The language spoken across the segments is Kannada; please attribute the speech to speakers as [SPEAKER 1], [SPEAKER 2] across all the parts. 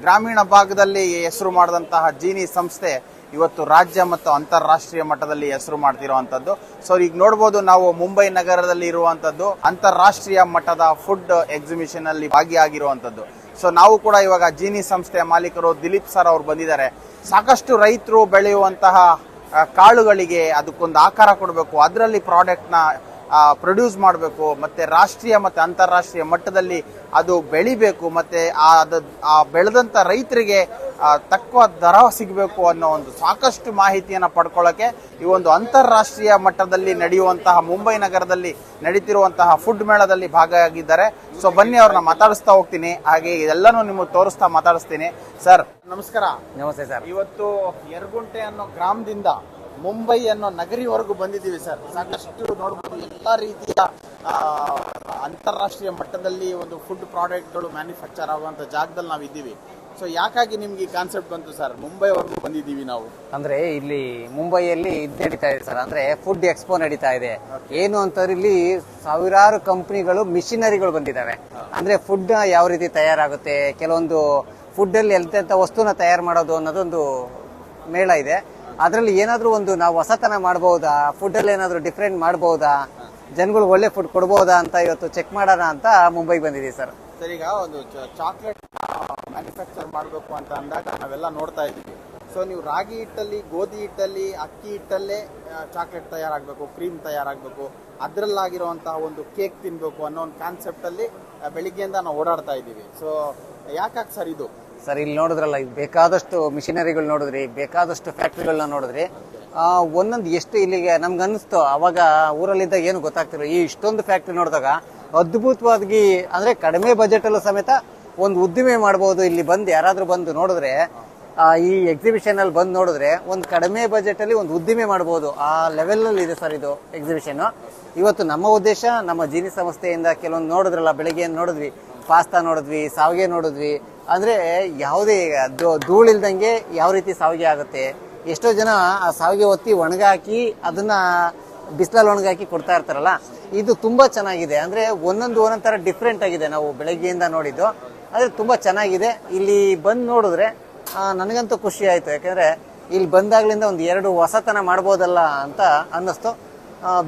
[SPEAKER 1] ಗ್ರಾಮೀಣ ಭಾಗದಲ್ಲಿ ಹೆಸರು ಮಾಡಿದಂತಹ ಜೀನಿ ಸಂಸ್ಥೆ ಇವತ್ತು ರಾಜ್ಯ ಮತ್ತು ಅಂತಾರಾಷ್ಟ್ರೀಯ ಮಟ್ಟದಲ್ಲಿ ಹೆಸರು ಮಾಡ್ತಿರುವಂಥದ್ದು ಸೊ ಈಗ ನೋಡ್ಬೋದು ನಾವು ಮುಂಬೈ ನಗರದಲ್ಲಿ ಇರುವಂಥದ್ದು ಅಂತಾರಾಷ್ಟ್ರೀಯ ಮಟ್ಟದ ಫುಡ್ ಎಕ್ಸಿಬಿಷನ್ ಅಲ್ಲಿ ಭಾಗಿಯಾಗಿರುವಂಥದ್ದು ಸೊ ನಾವು ಕೂಡ ಇವಾಗ ಜೀನಿ ಸಂಸ್ಥೆಯ ಮಾಲೀಕರು ದಿಲೀಪ್ ಸರ್ ಅವರು ಬಂದಿದ್ದಾರೆ. ಸಾಕಷ್ಟು ರೈತರು ಬೆಳೆಯುವಂತಹ ಕಾಳುಗಳಿಗೆ ಅದಕ್ಕೊಂದು ಆಕಾರ ಕೊಡಬೇಕು. ಅದರಲ್ಲಿ ಪ್ರಾಡಕ್ಟ್ನ ಪ್ರೊಡ್ಯೂಸ್ ಮಾಡಬೇಕು ಮತ್ತೆ ರಾಷ್ಟ್ರೀಯ ಮತ್ತೆ ಅಂತಾರಾಷ್ಟ್ರೀಯ ಮಟ್ಟದಲ್ಲಿ ಅದು ಬೆಳಿಬೇಕು ಮತ್ತೆ ಆ ಅದು ಆ ಬೆಳೆದಂತ ರೈತರಿಗೆ ತಕ್ಕ ದರ ಸಿಗಬೇಕು ಅನ್ನೋ ಒಂದು ಸಾಕಷ್ಟು ಮಾಹಿತಿಯನ್ನು ಪಡ್ಕೊಳ್ಳೋಕ್ಕೆ ಈ ಒಂದು ಅಂತಾರಾಷ್ಟ್ರೀಯ ಮಟ್ಟದಲ್ಲಿ ನಡೆಯುವಂತಹ ಮುಂಬೈ ನಗರದಲ್ಲಿ ನಡೀತಿರುವಂತಹ ಫುಡ್ ಮೇಳದಲ್ಲಿ ಭಾಗಿಯಾಗಿದ್ದಾರೆ. ಸೊ ಬನ್ನಿ ಅವ್ರನ್ನ ಮಾತಾಡಿಸ್ತಾ ಹೋಗ್ತೀನಿ. ಹಾಗೆ ಇದೆಲ್ಲನೂ ನಿಮಗೆ ತೋರಿಸ್ತಾ ಮಾತಾಡಿಸ್ತೀನಿ. ಸರ್ ನಮಸ್ಕಾರ.
[SPEAKER 2] ನಮಸ್ತೆ ಸರ್
[SPEAKER 1] ಇವತ್ತು ಯರಗುಂಟೆ ಅನ್ನೋ ಗ್ರಾಮದಿಂದ ಮುಂಬೈ ಅನ್ನೋ ನಗರಿವರೆಗೂ ಬಂದಿದ್ದೀವಿ ಸರ್. ಸಾಕಷ್ಟು ನೋಡ್ಬೋದು ಎಲ್ಲ ರೀತಿಯ ಅಂತಾರಾಷ್ಟ್ರೀಯ ಮಟ್ಟದಲ್ಲಿ ಒಂದು ಫುಡ್ ಪ್ರಾಡಕ್ಟ್ಗಳು ಮ್ಯಾನುಫ್ಯಾಕ್ಚರ್ ಆಗುವಂಥ ಜಾಗದಲ್ಲಿ ನಾವು ಇದ್ದೀವಿ. ಸೊ ಯಾಕಾಗಿ ನಿಮ್ಗೆ ಈ ಕಾನ್ಸೆಪ್ಟ್ ಬಂತು ಸರ್? ಮುಂಬೈವರೆಗೂ ಬಂದಿದ್ದೀವಿ ನಾವು.
[SPEAKER 2] ಅಂದ್ರೆ ಇಲ್ಲಿ ಮುಂಬೈಯಲ್ಲಿ ಇದು ನಡೀತಾ ಇದೆ ಸರ್. ಅಂದ್ರೆ ಫುಡ್ ಎಕ್ಸ್ಪೋ ನಡೀತಾ ಇದೆ. ಏನು ಅಂತಂದ್ರೆ ಇಲ್ಲಿ ಸಾವಿರಾರು ಕಂಪನಿಗಳು ಮಿಷಿನರಿಗಳು ಬಂದಿದ್ದಾವೆ. ಅಂದ್ರೆ ಫುಡ್ ಯಾವ ರೀತಿ ತಯಾರಾಗುತ್ತೆ ಕೆಲವೊಂದು ಫುಡ್ ಅಲ್ಲಿ ಎಂತೆಂತ ವಸ್ತುನ ತಯಾರು ಮಾಡೋದು ಅನ್ನೋದೊಂದು ಮೇಳ ಇದೆ. ಅದರಲ್ಲಿ ಏನಾದರೂ ಒಂದು ನಾವು ಹೊಸತನ ಮಾಡಬಹುದಾ ಫುಡ್ ಅಲ್ಲಿ ಏನಾದ್ರೂ ಡಿಫ್ರೆಂಟ್ ಮಾಡಬಹುದಾ ಜನಗಳು ಒಳ್ಳೆ ಫುಡ್ ಕೊಡ್ಬೋದಾ ಅಂತ ಇವತ್ತು ಚೆಕ್ ಮಾಡೋಣ ಅಂತ ಮುಂಬೈಗೆ ಬಂದಿದ್ದೀವಿ ಸರ್
[SPEAKER 1] ಸರ್, ಈಗ ಒಂದು ಚಾಕ್ಲೇಟ್ ಮ್ಯಾನುಫ್ಯಾಕ್ಚರ್ ಮಾಡಬೇಕು ಅಂತ ಅಂದಾಗ ನಾವೆಲ್ಲ ನೋಡ್ತಾ ಇದ್ದೀವಿ. ಸೊ ನೀವು ರಾಗಿ ಹಿಟ್ಟಲ್ಲಿ, ಗೋಧಿ ಹಿಟ್ಟಲ್ಲಿ, ಅಕ್ಕಿ ಹಿಟ್ಟಲ್ಲೇ ಚಾಕ್ಲೇಟ್ ತಯಾರಾಗಬೇಕು ಕ್ರೀಮ್ ತಯಾರಾಗಬೇಕು. ಅದರಲ್ಲಾಗಿರುವಂತಹ ಒಂದು ಕೇಕ್ ತಿನ್ಬೇಕು ಅನ್ನೋ ಒಂದು ಕಾನ್ಸೆಪ್ಟಲ್ಲಿ ಬೆಳಿಗ್ಗೆಯಿಂದ ನಾವು ಓಡಾಡ್ತಾ ಇದ್ದೀವಿ. ಸೊ ಯಾಕಾಗಿ ಸರ್ ಇದು?
[SPEAKER 2] ಸರ್, ಇಲ್ಲಿ ನೋಡಿದ್ರಲ್ಲ ಇದು ಬೇಕಾದಷ್ಟು ಮಿಷಿನರಿಗಳು ನೋಡಿದ್ರಿ, ಬೇಕಾದಷ್ಟು ಫ್ಯಾಕ್ಟ್ರಿಗಳನ್ನ ನೋಡಿದ್ರಿ. ಒಂದೊಂದು ಎಷ್ಟು ಇಲ್ಲಿಗೆ ನಮ್ಗೆ ಅನಿಸ್ತು ಅವಾಗ ಊರಲ್ಲಿದ್ದಾಗ ಏನು ಗೊತ್ತಾಗ್ತಿಲ್ಲ ಈ ಇಷ್ಟೊಂದು ಫ್ಯಾಕ್ಟ್ರಿ ನೋಡಿದಾಗ ಅದ್ಭುತವಾಗಿ, ಅಂದ್ರೆ ಕಡಿಮೆ ಬಜೆಟ್ ಅಲ್ಲೂ ಸಮೇತ ಒಂದು ಉದ್ದಿಮೆ ಮಾಡ್ಬೋದು. ಇಲ್ಲಿ ಬಂದು ಯಾರಾದರೂ ಬಂದು ನೋಡಿದ್ರೆ ಈ ಎಕ್ಸಿಬಿಷನ್ ಅಲ್ಲಿ ಬಂದು ನೋಡಿದ್ರೆ ಒಂದು ಕಡಿಮೆ ಬಜೆಟ್ ಅಲ್ಲಿ ಒಂದು ಉದ್ದಿಮೆ ಮಾಡಬಹುದು ಆ ಲೆವೆಲ್ ಅಲ್ಲಿ ಇದೆ ಸರ್ ಇದು ಎಕ್ಸಿಬಿಷನ್ ಇವತ್ತು ನಮ್ಮ ಉದ್ದೇಶ, ನಮ್ಮ ಜೀನಿ ಸಂಸ್ಥೆಯಿಂದ ಕೆಲವೊಂದು ನೋಡಿದ್ರಲ್ಲ ಬೆಳಿಗ್ಗೆ ನೋಡಿದ್ವಿ, ಪಾಸ್ತಾ ನೋಡಿದ್ವಿ, ಸಾವಿಗೆ ನೋಡಿದ್ವಿ ಅಂದ್ರೆ ಯಾವುದೇ ಧೂಳು ಧೂಳಿಲ್ದಂಗೆ ಯಾವ ರೀತಿ ಸಾವಿಗೆ ಆಗುತ್ತೆ? ಎಷ್ಟೋ ಜನ ಆ ಸಾವಿಗೆ ಒತ್ತಿ ಒಣಗಾಕಿ ಅದನ್ನ ಬಿಸಿಲಲ್ಲಿ ಒಣಗಾಕಿ ಕೊಡ್ತಾ ಇರ್ತಾರಲ್ಲ, ಇದು ತುಂಬಾ ಚೆನ್ನಾಗಿದೆ. ಅಂದ್ರೆ ಒಂದೊಂದು ಒಂದೊಂದ್ ತರ ಡಿಫ್ರೆಂಟ್ ಆಗಿದೆ ನಾವು ಬೆಳಗ್ಗೆಯಿಂದ ನೋಡಿದ್ದು. ಆದ್ರೆ ತುಂಬಾ ಚೆನ್ನಾಗಿದೆ. ಇಲ್ಲಿ ಬಂದು ನೋಡಿದ್ರೆ ನನಗಂತೂ ಖುಷಿ ಆಯ್ತು. ಯಾಕಂದ್ರೆ ಇಲ್ಲಿ ಬಂದಾಗ್ಲಿಂದ ಒಂದು ಎರಡು ಹೊಸತನ ಮಾಡ್ಬೋದಲ್ಲ ಅಂತ ಅನ್ನಿಸ್ತು.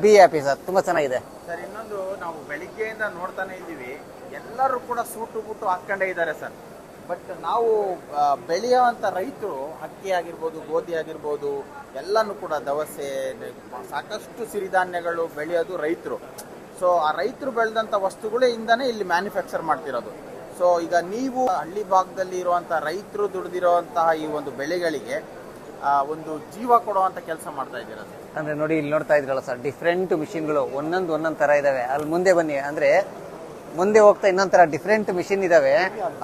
[SPEAKER 2] ಬಿ ಹ್ಯಾಪಿ ಸರ್, ತುಂಬಾ ಚೆನ್ನಾಗಿದೆ.
[SPEAKER 1] ಸರ್, ಇನ್ನೊಂದು ನಾವು ಬೆಳಿಗ್ಗೆಯಿಂದ ನೋಡ್ತಾನೆ ಇದ್ದೀವಿ. ಎಲ್ಲರೂ ಕೂಡ ಸೂಟು ಬುಟ್ಟು ಹಾಕೊಂಡೇ ಇದ್ದಾರೆ ಸರ್. ಬಟ್ ನಾವು ಬೆಳೆಯುವಂಥ ರೈತರು ಅಕ್ಕಿ ಆಗಿರ್ಬೋದು, ಗೋಧಿ ಆಗಿರ್ಬೋದು, ಎಲ್ಲನೂ ಕೂಡ ದವಸೆ, ಸಾಕಷ್ಟು ಸಿರಿಧಾನ್ಯಗಳು ಬೆಳೆಯೋದು ರೈತರು. ಸೊ ಆ ರೈತರು ಬೆಳೆದಂಥ ವಸ್ತುಗಳೇ ಇಂದನೇ ಇಲ್ಲಿ ಮ್ಯಾನುಫ್ಯಾಕ್ಚರ್ ಮಾಡ್ತಿರೋದು. ಸೊ ಈಗ ನೀವು ಹಳ್ಳಿ ಭಾಗದಲ್ಲಿ ಇರುವಂಥ ರೈತರು ದುಡಿದಿರುವಂತಹ ಈ ಒಂದು ಬೆಳೆಗಳಿಗೆ ಒಂದು ಜೀವ ಕೊಡುವಂತ ಕೆಲಸ ಮಾಡ್ತಾ ಇದ್ದೀರಾ
[SPEAKER 2] ಅಂದ್ರೆ ನೋಡಿ, ಇಲ್ಲಿ ನೋಡ್ತಾ ಇದ್ರಲ್ಲ ಸರ್ ಡಿಫ್ರೆಂಟ್ ಮಿಷಿನ್ಗಳು ಒಂದೊಂದು ಒಂದೊಂದು ತರ ಇದಾವೆ. ಅಲ್ಲಿ ಮುಂದೆ ಬನ್ನಿ. ಅಂದ್ರೆ ಮುಂದೆ ಹೋಗ್ತಾ ಇನ್ನೊಂಥರ ಡಿಫ್ರೆಂಟ್ ಮಿಷಿನ್ ಇದಾವೆ.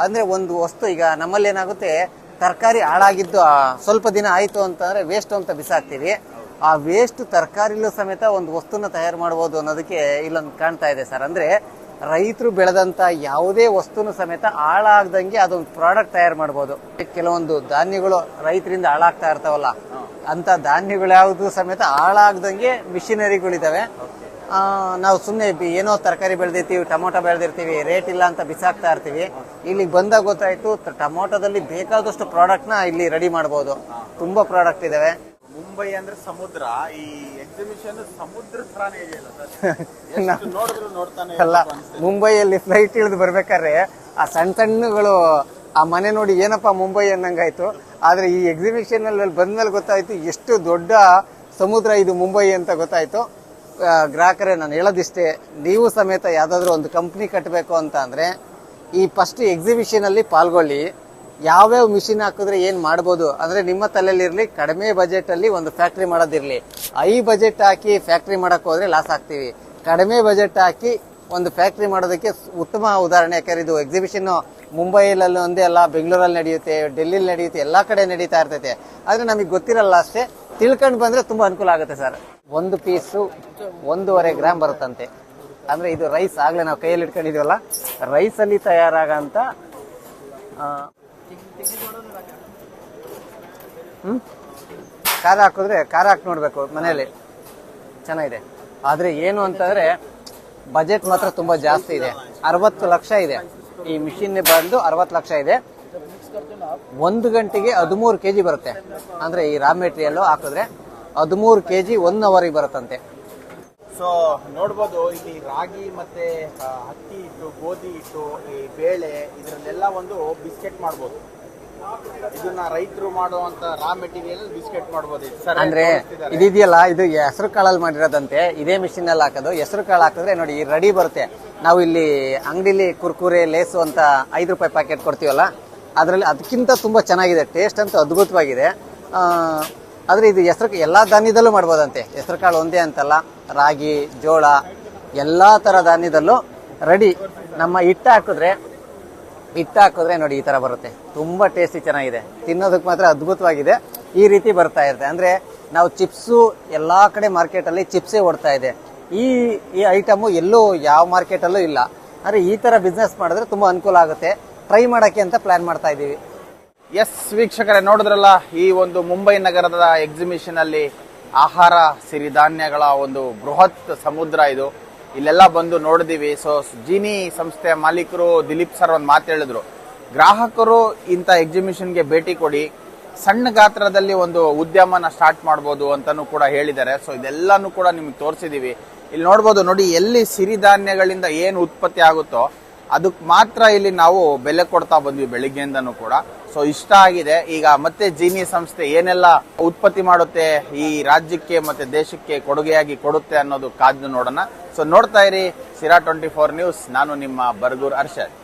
[SPEAKER 2] ಅಂದ್ರೆ ಒಂದು ವಸ್ತು ಈಗ ನಮ್ಮಲ್ಲಿ ಏನಾಗುತ್ತೆ ತರಕಾರಿ ಹಾಳಾಗಿದ್ದು ಸ್ವಲ್ಪ ದಿನ ಆಯ್ತು ಅಂತಂದ್ರೆ ವೇಸ್ಟ್ ಅಂತ ಬಿಸಾಕ್ತೀವಿ ಆ ವೇಸ್ಟ್ ತರಕಾರಿಲೂ ಸಮೇತ ಒಂದು ವಸ್ತುನ ತಯಾರು ಮಾಡಬಹುದು ಅನ್ನೋದಕ್ಕೆ ಇಲ್ಲೊಂದು ಕಾಣ್ತಾ ಇದೆ ಸರ್. ಅಂದ್ರೆ ರೈತರು ಬೆಳೆದಂತ ಯಾವುದೇ ವಸ್ತುನು ಸಮೇತ ಹಾಳಾಗ್ದಂಗೆ ಅದೊಂದು ಪ್ರಾಡಕ್ಟ್ ತಯಾರು ಮಾಡಬಹುದು ಕೆಲವೊಂದು ಧಾನ್ಯಗಳು ರೈತರಿಂದ ಹಾಳಾಗ್ತಾ ಇರ್ತಾವಲ್ಲ ಅಂತ ಧಾನ್ಯಗಳು ಯಾವುದು ಸಮೇತ ಹಾಳಾಗ್ದಂಗೆ ಮಿಷಿನರಿಗಳಿದಾವೆ ನಾವು ಸುಮ್ಮನೆ ಏನೋ ತರಕಾರಿ ಬೆಳೆದಿರ್ತೀವಿ ಟೊಮೊಟೊ ಬೆಳೆದಿರ್ತೀವಿ ರೇಟ್ ಇಲ್ಲ ಅಂತ ಬಿಸಾಕ್ತಾ ಇರ್ತೀವಿ. ಇಲ್ಲಿಗೆ ಬಂದಾಗ ಗೊತ್ತಾಯ್ತು ಟೊಮೊಟೊದಲ್ಲಿ ಬೇಕಾದಷ್ಟು ಪ್ರಾಡಕ್ಟ್ನ ಇಲ್ಲಿ ರೆಡಿ ಮಾಡಬಹುದು ತುಂಬಾ ಪ್ರಾಡಕ್ಟ್ ಇದಾವೆ.
[SPEAKER 1] ಮುಂಬೈ ಅಂದ್ರೆ ಸಮುದ್ರ. ಈ ಎಕ್ಸಿಬಿಷನ್ ಸಮುದ್ರ ತರಾನೇ ನೋಡಿದ್ರು ನೋಡ್ತಾನೆ
[SPEAKER 2] ಅಲ್ಲ ಮುಂಬೈಯಲ್ಲಿ ಫ್ಲೈಟ್ ಇಳಿದು ಬರ್ಬೇಕಾದ್ರೆ ಆ ಸಣ್ಣ ಸಣ್ಣಗಳು ಆ ಮನೆ ನೋಡಿ ಏನಪ್ಪ ಮುಂಬೈ ಅನ್ನಂಗಾಯ್ತು. ಆದ್ರೆ ಈ ಎಕ್ಸಿಬಿಷನ್ ಅಲ್ಲಿ ಬಂದ್ಮೇಲೆ ಗೊತ್ತಾಯ್ತು ಎಷ್ಟು ದೊಡ್ಡ ಸಮುದ್ರ ಇದು ಮುಂಬೈ ಅಂತ ಗೊತ್ತಾಯ್ತು. ಗ್ರಾಹಕರೇ, ನಾನು ಹೇಳೋದಿಷ್ಟೇ, ನೀವು ಸಮೇತ ಯಾವುದಾದ್ರೂ ಒಂದು ಕಂಪ್ನಿ ಕಟ್ಟಬೇಕು ಅಂತ ಅಂದರೆ, ಈ ಫಸ್ಟ್ ಎಕ್ಸಿಬಿಷನಲ್ಲಿ ಪಾಲ್ಗೊಳ್ಳಿ, ಯಾವ್ಯಾವ ಮಿಷಿನ್ ಹಾಕಿದ್ರೆ ಏನು ಮಾಡ್ಬೋದು ಅಂದರೆ ನಿಮ್ಮ ತಲೆಯಲ್ಲಿರಲಿ, ಕಡಿಮೆ ಬಜೆಟಲ್ಲಿ ಒಂದು ಫ್ಯಾಕ್ಟ್ರಿ ಮಾಡೋದಿರಲಿ. ಐ ಬಜೆಟ್ ಹಾಕಿ ಫ್ಯಾಕ್ಟ್ರಿ ಮಾಡೋಕ್ಕೆ ಹೋದರೆ ಲಾಸ್ ಆಗ್ತೀವಿ. ಕಡಿಮೆ ಬಜೆಟ್ ಹಾಕಿ ಒಂದು ಫ್ಯಾಕ್ಟ್ರಿ ಮಾಡೋದಕ್ಕೆ ಉತ್ತಮ ಉದಾಹರಣೆ ಯಾಕಂದ್ರೆ ಇದು ಎಕ್ಸಿಬಿಷನ್ ಮುಂಬೈಯಲ್ಲಿ ಒಂದೇ ಅಲ್ಲ, ಬೆಂಗಳೂರಲ್ಲಿ ನಡೆಯುತ್ತೆ, ಡೆಲ್ಲಿಲಿ ನಡೆಯುತ್ತೆ, ಎಲ್ಲ ಕಡೆ ನಡೀತಾ ಇರ್ತೈತೆ. ಆದರೆ ನಮಗೆ ಗೊತ್ತಿರಲ್ಲ ಅಷ್ಟೇ, ತಿಳ್ಕೊಂಡು ಬಂದರೆ ತುಂಬ ಅನುಕೂಲ ಆಗುತ್ತೆ ಸರ್. ಒಂದು ಪೀಸು ಒಂದೂವರೆ ಗ್ರಾಮ್ ಬರುತ್ತಂತೆ. ಅಂದರೆ ಇದು ರೈಸ್ ಆಗಲೇ ನಾವು ಕೈಯಲ್ಲಿ ಇಟ್ಕೊಂಡಿದ್ದೀವಲ್ಲ ರೈಸಲ್ಲಿ ತಯಾರಾಗಂಥ ಹ್ಞೂ ಖಾರ ಹಾಕಿದ್ರೆ ಖಾರ ಹಾಕಿ ನೋಡಬೇಕು ಮನೆಯಲ್ಲಿ. ಚೆನ್ನಾಗಿದೆ. ಆದರೆ ಏನು ಅಂತಂದರೆ ಬಜೆಟ್ ಮಾತ್ರ ತುಂಬ ಜಾಸ್ತಿ ಇದೆ. ಅರವತ್ತು ಲಕ್ಷ ಇದೆ. ಈ ಮಿಷಿನ್ ಬಂದು ಅರವತ್ತು ಲಕ್ಷ ಇದೆ. ಒಂದು ಗಂಟೆಗೆ ಹದಿಮೂರು ಕೆ ಜಿ ಬರುತ್ತೆ. ಅಂದ್ರೆ ಈ ರಾ ಮೆಟೀರಿಯಲ್ ಹಾಕಿದ್ರೆ ಹದಿಮೂರು ಕೆ ಜಿ ಒನ್ ಅವರಿಗೆ ಬರುತ್ತಂತೆ.
[SPEAKER 1] ಸೊ ನೋಡ್ಬೋದು, ಇಲ್ಲಿ ರಾಗಿ ಮತ್ತೆ ಹತ್ತಿ ಹಿಟ್ಟು ಗೋಧಿ ಹಿಟ್ಟು ಈ ಬೇಳೆ, ಇದರಲ್ಲೆಲ್ಲ ಒಂದು ಬಿಸ್ಕೆಟ್ ಮಾಡ್ಬೋದು. ಇದನ್ನ ರೈತರು ಮಾಡುವಂತ ರಾ ಮೆಟೀರಿಯಲ್ ಬಿಸ್ಕೆಟ್ ಸರ್
[SPEAKER 2] ಅಂದ್ರೆ
[SPEAKER 1] ಇದೆಯಲ್ಲ
[SPEAKER 2] ಇದಿದೆಯಲ್ಲ ಇದು ಹೆಸರು ಕಾಳಲ್ಲಿ ಮಾಡಿರೋದಂತೆ ಇದೇ ಮಿಷಿನ್ ಅಲ್ಲಿ ಹಾಕೋದು. ಹೆಸರು ಕಾಳು ಹಾಕಿದ್ರೆ ನೋಡಿ ರೆಡಿ ಬರುತ್ತೆ. ನಾವು ಇಲ್ಲಿ ಅಂಗಡಿಲಿ ಕುರ್ಕುರೆ ಲೇಸು ಅಂತ ಐದು ರೂಪಾಯಿ ಪ್ಯಾಕೆಟ್ ಕೊಡ್ತೀವಲ್ಲ ಅದರಲ್ಲಿ ಅದಕ್ಕಿಂತ ತುಂಬಾ ಚೆನ್ನಾಗಿದೆ ಟೇಸ್ಟ್ ಅಂತೂ ಅದ್ಭುತವಾಗಿದೆ. ಆ, ಆದ್ರೆ ಇದು ಹೆಸರು ಎಲ್ಲಾ ಧಾನ್ಯದಲ್ಲೂ ಮಾಡ್ಬೋದಂತೆ. ಹೆಸರು ಕಾಳು ಒಂದೇ ಅಂತಲ್ಲ ರಾಗಿ ಜೋಳ ಎಲ್ಲಾ ತರ ಧಾನ್ಯದಲ್ಲೂ ರೆಡಿ ನಮ್ಮ ಹಿಟ್ಟು ಹಾಕಿದ್ರೆ ಹಿಟ್ಟು ಹಾಕಿದ್ರೆ ನೋಡಿ ಈ ತರ ಬರುತ್ತೆ. ತುಂಬಾ ಟೇಸ್ಟಿ ಚೆನ್ನಾಗಿದೆ. ತಿನ್ನೋದಕ್ಕೆ ಮಾತ್ರ ಅದ್ಭುತವಾಗಿದೆ. ಈ ರೀತಿ ಬರ್ತಾ ಇರುತ್ತೆ. ಅಂದ್ರೆ ನಾವು ಚಿಪ್ಸು ಎಲ್ಲ ಕಡೆ ಮಾರ್ಕೆಟ್ ಅಲ್ಲಿ ಚಿಪ್ಸೇ ಓಡ್ತಾ ಇದೆ. ಈ ಈ ಐಟಮು ಎಲ್ಲೂ ಯಾವ ಮಾರ್ಕೆಟ್ ಅಲ್ಲೂ ಇಲ್ಲ. ಅಂದ್ರೆ ಈ ತರ ಬಿಸ್ನೆಸ್ ಮಾಡಿದ್ರೆ ತುಂಬಾ ಅನುಕೂಲ ಆಗುತ್ತೆ. ಟ್ರೈ ಮಾಡೋಕ್ಕೆ ಅಂತ ಪ್ಲಾನ್ ಮಾಡ್ತಾ ಇದೀವಿ
[SPEAKER 1] ಎಸ್ ವೀಕ್ಷಕರೇ, ನೋಡಿದ್ರಲ್ಲ, ಈ ಒಂದು ಮುಂಬೈ ನಗರದ ಎಕ್ಸಿಬಿಷನ್ ಅಲ್ಲಿ ಆಹಾರ ಸಿರಿಧಾನ್ಯಗಳ ಒಂದು ಬೃಹತ್ ಸಮುದ್ರ ಇದು. ಇಲ್ಲೆಲ್ಲ ಬಂದು ನೋಡಿದೀವಿ. ಸೊ ಜೀನಿ ಸಂಸ್ಥೆ ಮಾಲೀಕರು ದಿಲೀಪ್ ಸರ್ ಒಂದು ಮಾತು ಹೇಳಿದ್ರು. ಗ್ರಾಹಕರು ಇಂಥ ಎಕ್ಸಿಬಿಷನ್ಗೆ ಭೇಟಿ ಕೊಡಿ. ಸಣ್ಣ ಗಾತ್ರದಲ್ಲಿ ಒಂದು ಉದ್ಯಮನ ಸ್ಟಾರ್ಟ್ ಮಾಡ್ಬೋದು ಅಂತಲೂ ಕೂಡ ಹೇಳಿದ್ದಾರೆ. ಸೊ ಇದೆಲ್ಲನೂ ಕೂಡ ನಿಮ್ಗೆ ತೋರಿಸಿದೀವಿ. ಇಲ್ಲಿ ನೋಡ್ಬೋದು ನೋಡಿ ಎಲ್ಲಿ ಸಿರಿಧಾನ್ಯಗಳಿಂದ ಏನು ಉತ್ಪತ್ತಿ ಆಗುತ್ತೋ ಅದಕ್ಕೆ ಮಾತ್ರ ಇಲ್ಲಿ ನಾವು ಬೆಲೆ ಕೊಡ್ತಾ ಬಂದ್ವಿ ಬೆಳಿಗ್ಗೆಯಿಂದನೂ ಕೂಡ. ಸೊ ಇಷ್ಟ ಆಗಿದೆ. ಈಗ ಮತ್ತೆ ಜೀನಿ ಸಂಸ್ಥೆ ಏನೆಲ್ಲ ಉತ್ಪತ್ತಿ ಮಾಡುತ್ತೆ, ಈ ರಾಜ್ಯಕ್ಕೆ ಮತ್ತೆ ದೇಶಕ್ಕೆ ಕೊಡುಗೆಯಾಗಿ ಕೊಡುತ್ತೆ ಅನ್ನೋದು ಕಾದು ನೋಡೋಣ. ಸೊ ನೋಡ್ತಾ ಇರಿ ಸಿರಾ ಟ್ವೆಂಟಿ ಫೋರ್ ನ್ಯೂಸ್. ನಾನು ನಿಮ್ಮ ಬರ್ಗೂರ್ ಅರ್ಷದ್.